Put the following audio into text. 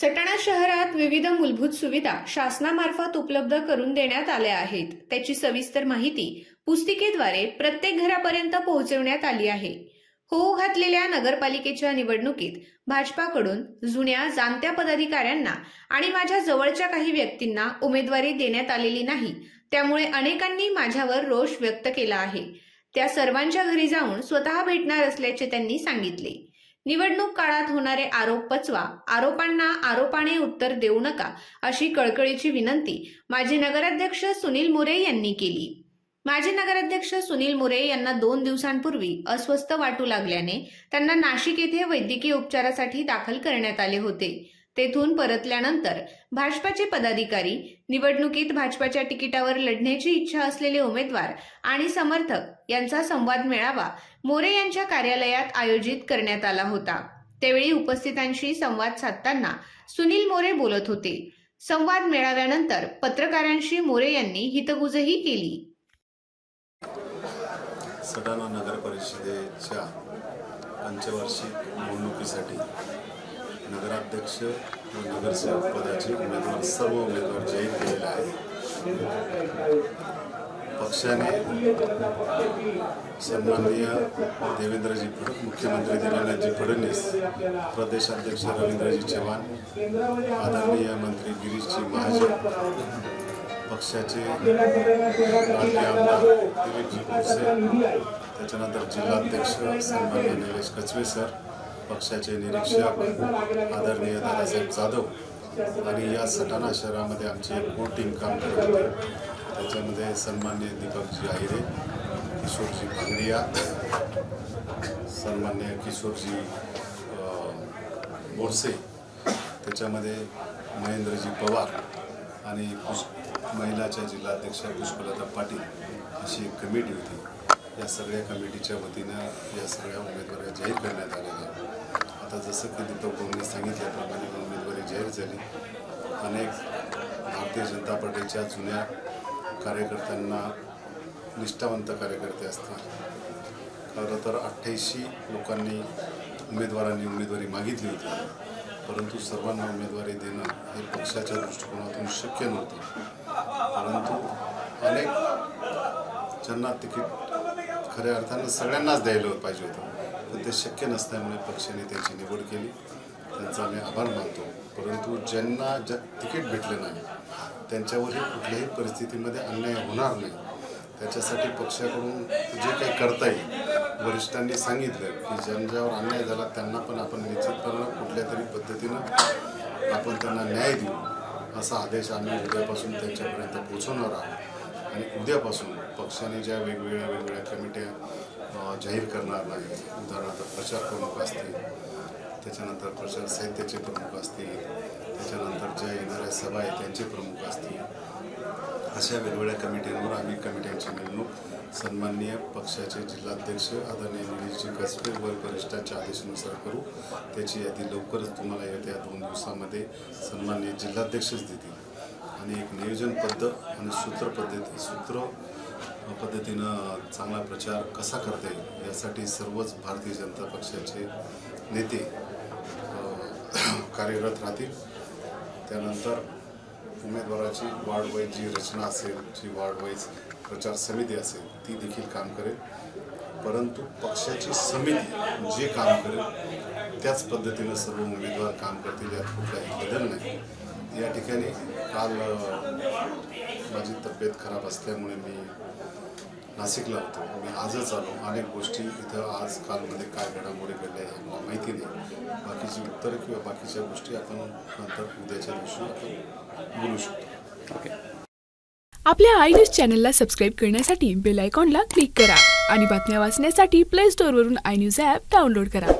सटाणा शहरात विविध मूलभूत सुविधा शासनामार्फत उपलब्ध करून देण्यात आल्या आहेत. त्याची सविस्तर माहिती पुस्तिकेद्वारे प्रत्येक घरापर्यंत पोहोचवण्यात आली आहे. होऊ घातलेल्या नगरपालिकेच्या निवडणुकीत भाजपाकडून जुन्या जाणत्या पदाधिकाऱ्यांना आणि माझ्या जवळच्या काही व्यक्तींना उमेदवारी देण्यात आलेली नाही त्यामुळे अनेकांनी माझ्यावर रोष व्यक्त केला आहे. त्या सर्वांच्या घरी जाऊन स्वतः भेटणार असल्याचे त्यांनी सांगितले. निवडणूक काळात होणारे आरोप पचवा. आरोपांना आरोपाने उत्तर देऊ नका अशी कळकळीची विनंती माजी नगराध्यक्ष सुनील मोरे यांनी केली. माजी नगराध्यक्ष सुनील मोरे यांना दोन दिवसांपूर्वी अस्वस्थ वाटू लागल्याने त्यांना नाशिक येथे वैद्यकीय उपचारासाठी दाखल करण्यात आले होते. तेथून परतल्यानंतर भाजपाचे पदाधिकारी निवडणुकीत भाजपाच्या तिकिटावर लढण्याची इच्छा असलेले उमेदवार आणि समर्थक यांचा संवाद मेळावा मोरे यांच्या कार्यालयात आयोजित करण्यात आला होता. त्यावेळी उपस्थितांशी संवाद साधताना सुनील मोरे बोलत होते. संवाद मेळाव्यानंतर पत्रकारांशी मोरे यांनी हितगुजही केली. सटाणा नगर परिषदेच्या पंचवार्षिक निवडणुकीसाठी नगराध्यक्ष नगरसेवक पदाचे उमेदवार सर्व उमेदवार जाहीर केलेले आहेत पक्षाने सन्माननीय देवेंद्रजी फड मुख्यमंत्री देवेंद्रजी फडणवीस प्रदेशाध्यक्ष रवींद्रजी चव्हाण आदरणीय मंत्री गिरीशजी महाजन पक्षाचे लाडके आमदार दिलीपजी बोरसे त्याच्यानंतर जिल्हाध्यक्ष सन्मान्य निलेश कचवे सर पक्षाचे निरीक्षक आदरणीय दादासाहेब जाधव आणि या सटाणा शहरामध्ये आमची एक कोर टीम काम करत होती. त्याच्यामध्ये सन्मान्य दीपकजी आहिरे किशोरजी भांगडिया सन्मान्य किशोरजी बोरसे त्याच्यामध्ये महेंद्रजी पवार आणि पुष महिलाच्या जिल्हाध्यक्षा पुष्पलता पाटील अशी एक कमिटी होती. या सगळ्या कमिटीच्या वतीनं या सगळ्या उमेदवार जाहीर करण्यात आलेल्या आता जसं की दीपक भाऊंनी सांगितल्याप्रमाणे उमेदवारी जाहीर झाली. अनेक भारतीय जनता पार्टीच्या जुन्या कार्यकर्त्यांना निष्ठावंत कार्यकर्ते असतात. खरं तर अठ्ठ्याऐंशी लोकांनी उमेदवारांनी उमेदवारी मागितली होती. परंतु सर्वांना उमेदवारी देणं हे पक्षाच्या दृष्टिकोनातून शक्य नव्हतं. परंतु अनेक ज्यांना तिकीट खऱ्या अर्थानं सगळ्यांनाच द्यायला पाहिजे होतं. ते शक्य नसल्यामुळे पक्षाने त्याची निवड केली. त्यांचा आम्ही आभार मानतो. परंतु ज्यांना ज्या तिकीट भेटलं नाही त्यांच्यावरही कुठल्याही परिस्थितीमध्ये अन्याय होणार नाही. त्याच्यासाठी पक्षाकडून जे काही करता येईल वरिष्ठांनी सांगितलं की ज्यांच्यावर अन्याय झाला त्यांना पण आपण निश्चितपणे कुठल्या तरी पद्धतीनं आपण त्यांना न्याय देऊ असा आदेश आम्ही उद्यापासून त्यांच्यापर्यंत पोहोचवणार आहोत. आणि उद्यापासून पक्षाने ज्या वेगवेगळ्या वेगवेगळ्या कमिट्या जाहीर करणार नाही. उदाहरणार्थ प्रचार प्रमुख असतील त्याच्यानंतर प्रचार साहित्याचे प्रमुख असतील त्याच्यानंतर ज्या येणाऱ्या सभा आहेत त्यांचे प्रमुख असतील. अशा वेगवेगळ्या कमिट्यांवर आम्ही कमिट्यांची नेमणूक सन्माननीय पक्षाचे जिल्हाध्यक्ष आदरणीय निलेशजी कसबे व वरिष्ठांच्या आदेशानुसार करू. त्याची यादी लवकरच तुम्हाला येत्या दोन दिवसामध्ये सन्माननीय जिल्हाध्यक्षच देतील. आणि एक नियोजनबद्ध आणि सूत्र पद्धती सूत्र पद्धतीनं चांगला प्रचार कसा करता येईल यासाठी सर्वच भारतीय जनता पक्षाचे नेते कार्यरत राहतील. त्यानंतर उमेदवाराची वार्ड वाईज जी रचना असेल जी वार्ड वाईज प्रचार समिती असेल ती देखील काम करेल. परंतु पक्षाची समिती जे काम करेल त्याच पद्धतीनं सर्व उमेदवार काम करतील यात कुठलाही बदल नाही. या ठिकाणी काल माझी तब्येत खराब असल्यामुळे मी नाशिकला होतो. मी आजच आलो. अनेक गोष्टी इथं आज कालमध्ये काय घडामोडी घडल्या मला माहिती नाही. बाकीची उत्तरं किंवा बाकीच्या गोष्टी आपण नंतर उद्याच्या दिवशी आपण बोलू शकतो. आपल्या आय न्यूज चॅनलला सबस्क्राईब करण्यासाठी बेल आयकॉनला क्लिक करा आणि बातम्या वाचण्यासाठी प्ले स्टोअरवरून आय न्यूज ॲप डाउनलोड करा.